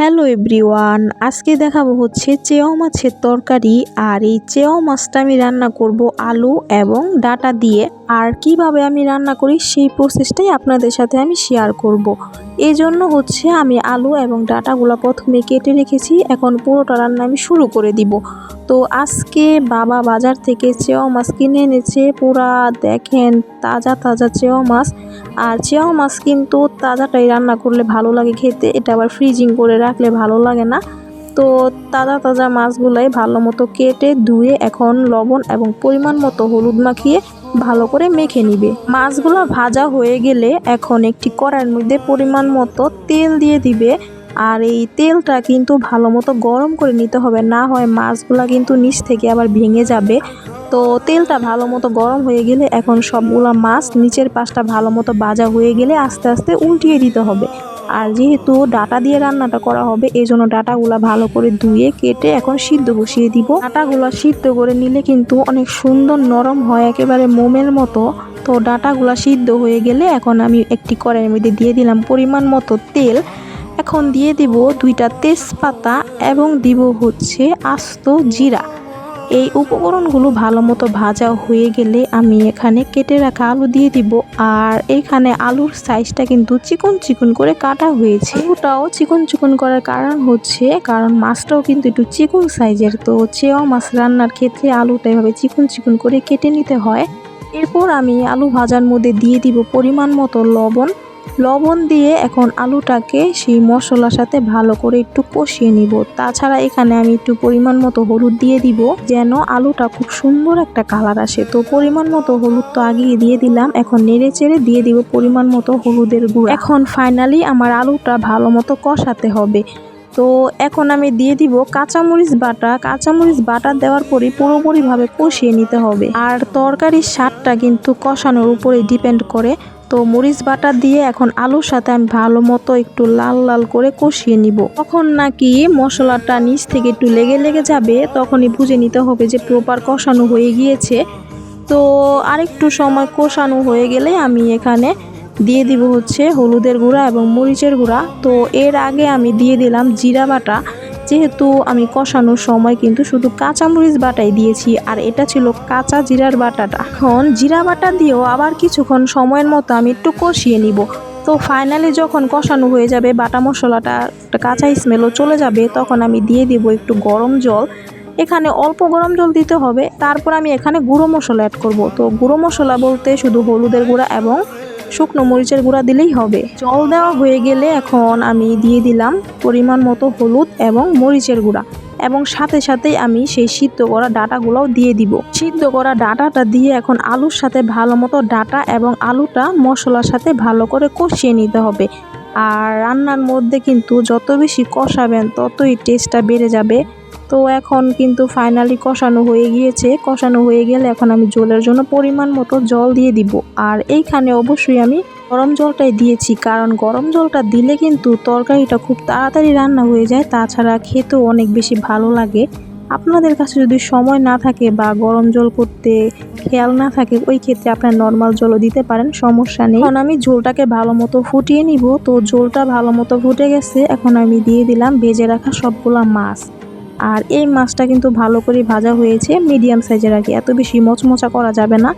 Hello everyone, আজকে দেখাবো হচ্ছে চেও মাছের তরকারি আর এই চেও মাছটা আমি রান্না করব আলু এবং ডাটা দিয়ে। আর কীভাবে আমি রান্না করি সেই প্রসেসটাই আপনাদের সাথে আমি শেয়ার করব। এই জন্য হচ্ছে আমি আলু এবং ডাটাগুলো প্রথমে কেটে রেখেছি, এখন পুরোটা রান্না আমি শুরু করে দিব। তো আজকে বাবা বাজার থেকে চেও মাছ কিনে এনেছে, পুরা দেখেন তাজা তাজা চেও মাছ। আর চেও মাছ কিন্তু তাজাটাই রান্না করলে ভালো লাগে খেতে, এটা আবার ফ্রিজিং করে রাখলে ভালো লাগে না। তো তাজা তাজা মাছগুলাই ভালো মতো কেটে ধুয়ে এখন লবণ এবং পরিমাণ মতো হলুদ মাখিয়ে ভালো করে মেখে নিবে। মাছগুলো ভাজা হয়ে গেলে এখন একটি কড়াইয়ের মধ্যে পরিমাণ মতো তেল দিয়ে দিবে। আর এই তেলটা কিন্তু ভালো মতো গরম করে নিতে হবে, না হয় মাছগুলো কিন্তু নিচ থেকে আবার ভেঙে যাবে। তো তেলটা ভালো মতো গরম হয়ে গেলে এখন সবগুলো মাছ নিচের পাশটা ভালো মতো ভাজা হয়ে গেলে আস্তে আস্তে উল্টিয়ে দিতে হবে। আর যেহেতু ডাটা দিয়ে রান্নাটা করা হবে এই জন্য ডাটাগুলো ভালো করে ধুয়ে, কেটে এখন সিদ্ধ বসিয়ে দিব। ডাটাগুলো সিদ্ধ করে নিলে কিন্তু অনেক সুন্দর নরম হয়, একেবারে মোমের মতো। তো ডাটাগুলো সিদ্ধ হয়ে গেলে এখন আমি একটি কড়াইয়ের মধ্যে দিয়ে দিলাম পরিমাণ মতো তেল। এখন দিয়ে দিব দুইটা তেজপাতা এবং দিব হচ্ছে আস্ত জিরা। এই উপকরণগুলো ভালো মতো ভাজা হয়ে গেলে আমি এখানে কেটে রাখা আলু দিয়ে দিব। আর এখানে আলুর সাইজটা কিন্তু চিকন চিকন করে কাটা হয়েছে। আলুটাও চিকন চিকন করার কারণ হচ্ছে, কারণ মাছটাও কিন্তু একটু চিকন সাইজের তো চেওয়া মাছ রান্নার ক্ষেত্রে আলুটা এভাবে চিকন চিকন করে কেটে নিতে হয়। এরপর আমি আলু ভাজার মধ্যে দিয়ে দিব পরিমাণ মতো লবণ। লবণ দিয়ে এখন আলুটাকে সেই মশলার সাথে ভালো করে একটু কষিয়ে নিব। তাছাড়া এখানে আমি একটু পরিমাণ মতো হলুদ দিয়ে দিব, যেন আলুটা খুব সুন্দর একটা কালার আসে। তো পরিমাণ মতো হলুদ তো আগিয়ে দিয়ে দিলাম, এখন নেড়ে চেড়ে দিয়ে দিব পরিমাণ মতো হলুদের গুঁড়ো। এখন ফাইনালি আমার আলুটা ভালো মতো কষাতে হবে। তো এখন আমি দিয়ে দিব কাঁচামরিচ বাটা। কাঁচামরিচ বাটা দেওয়ার পরই পুরোপুরিভাবে কষিয়ে নিতে হবে। আর তরকারির স্বাদটা কিন্তু কষানোর উপরে ডিপেন্ড করে। তো মরিচ বাটা দিয়ে এখন আলুর সাথে আমি ভালো মতো একটু লাল লাল করে কষিয়ে নিব। তখন নাকি মশলাটা নিচ থেকে একটু লেগে লেগে যাবে, তখনই বুঝে নিতে হবে যে প্রপার কষানো হয়ে গিয়েছে। তো আরেকটু সময় কষানো হয়ে গেলে আমি এখানে দিয়ে দিব হচ্ছে হলুদের গুঁড়া এবং মরিচের গুঁড়া। তো এর আগে আমি দিয়ে দিলাম জিরা বাটা। যেহেতু আমি কষানোর সময় কিন্তু শুধু কাঁচামরিচ বাটাই দিয়েছি, আর এটা ছিল কাঁচা জিরার বাটাটা। এখন জিরা বাটা দিয়েও আবার কিছুক্ষণ সময়ের মতো আমি একটু কষিয়ে নিব। তো ফাইনালি যখন কষানো হয়ে যাবে, বাটা মশলাটা, একটা কাঁচা স্মেলও চলে যাবে, তখন আমি দিয়ে দিব একটু গরম জল। এখানে অল্প গরম জল দিতে হবে, তারপর আমি এখানে গুঁড়ো মশলা অ্যাড করব। তো গুঁড়ো মশলা বলতে শুধু হলুদের গুঁড়া এবং শুকনো মরিচের গুঁড়া দিলেই হবে। জল দেওয়া হয়ে গেলে এখন আমি দিয়ে দিলাম পরিমাণ মতো হলুদ এবং মরিচের গুঁড়া এবং সাথে সাথেই আমি সেই সিদ্ধ করা ডাটাগুলোও দিয়ে দিব। সিদ্ধ করা ডাটাটা দিয়ে এখন আলুর সাথে ভালো মতো ডাটা এবং আলুটা মশলার সাথে ভালো করে কষিয়ে নিতে হবে। আর রান্নার মধ্যে কিন্তু যত বেশি কষাবেন ততই টেস্টটা বেড়ে যাবে। তো এখন কিন্তু ফাইনালি কষানো হয়ে গিয়েছে। কষানো হয়ে গেলে এখন আমি জলের জন্য পরিমাণ মতো জল দিয়ে দিব। আর এইখানে অবশ্যই আমি গরম জলটাই দিয়েছি। কারণ গরম জলটা দিলে কিন্তু তরকারিটা খুব তাড়াতাড়ি রান্না হয়ে যায়। তাছাড়া খেতেও অনেক বেশি ভালো লাগে। আপনাদের কাছে যদি সময় না থাকে বা গরম জল করতে খেয়াল না থাকে, ওই ক্ষেত্রে আপনার নর্মাল জলও দিতে পারেন, সমস্যা নেই। এখন আমি ঝোলটাকে ভালো মতো ফুটিয়ে নিব। তো ঝোলটা ভালো মতো ফুটে গেছে। এখন আমি দিয়ে দিলাম ভেজে রাখা সবগুলা মাছ। আর এই মাছটা কিন্তু ভালো করে ভাজা হয়েছে মিডিয়াম সাইজের আর কি। এত বেশি মচমচা করা যাবে না।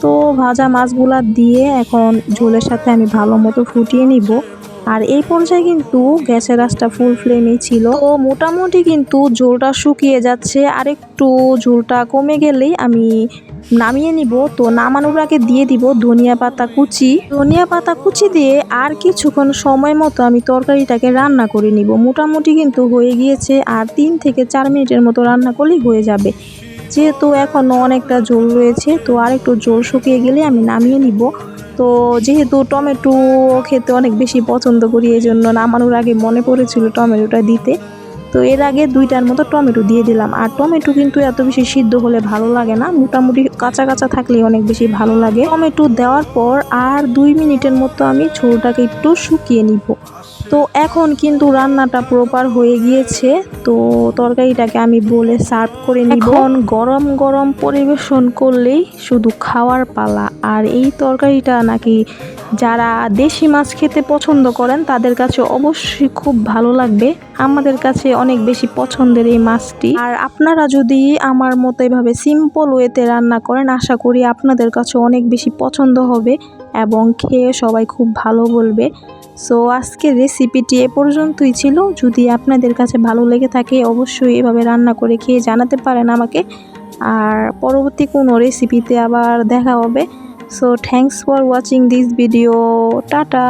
তো ভাজা মাছগুলা দিয়ে এখন ঝোলের সাথে আমি ভালো মতো ফুটিয়ে নিব। আর এই পর্যায়ে কিন্তু গ্যাসের আঁচটা ফুল ফ্লেমেই ছিল। তো মোটামুটি কিন্তু ঝোলটা শুকিয়ে যাচ্ছে। আর একটু ঝোলটা কমে গেলেই আমি নামিয়ে নিব। তো নামানোর আগে দিয়ে দিব ধনিয়া পাতা কুচি। ধনিয়া পাতা কুচি দিয়ে আর কিছুক্ষণ সময় মতো আমি তরকারিটাকে রান্না করে নিব। মোটামুটি কিন্তু হয়ে গিয়েছে আর তিন থেকে চার মিনিটের মতো রান্না করলেই হয়ে যাবে। যেহেতু এখনও অনেকটা জল রয়েছে, তো আর একটু জল শুকিয়ে গেলে আমি নামিয়ে নিব। তো যেহেতু টমেটো খেতে অনেক বেশি পছন্দ করি, এই জন্য নামানোর আগে মনে পড়েছিল টমেটোটা দিতে। তো এর আগে দুইটার মতো টমেটো দিয়ে দিলাম। আর টমেটো কিন্তু এত বেশি সিদ্ধ হলে ভালো লাগে না। মোটামুটি কাঁচা কাঁচা থাকলে অনেক বেশি ভালো লাগে। টমেটো দেওয়ার পর আর দুই মিনিটের মতো আমি ছোলটাকে একটু শুকিয়ে নিব। তো এখন কিন্তু রান্নাটা প্রপার হয়ে গিয়েছে। তো তরকারিটাকে আমি বলে সার্ভ করে নিব। গরম গরম পরিবেশন করলেই শুধু খাওয়ার পালা। আর এই তরকারিটা নাকি যারা দেশি মাছ খেতে পছন্দ করেন তাদের কাছে অবশ্যই খুব ভালো লাগবে। আমাদের কাছে অনেক বেশি পছন্দের এই মাছটি। আর আপনারা যদি আমার মতো এভাবে সিম্পল ওয়েতে রান্না করেন, আশা করি আপনাদের কাছে অনেক বেশি পছন্দ হবে এবং খেয়ে সবাই খুব ভালো বলবে। সো আজকের রেসিপিটি এ পর্যন্তই ছিল। যদি আপনাদের কাছে ভালো লেগে থাকে, অবশ্যই এভাবে রান্না করে খেয়ে জানাতে পারেন আমাকে। আর পরবর্তী কোনো রেসিপিতে আবার দেখা হবে। So thanks for watching this video tata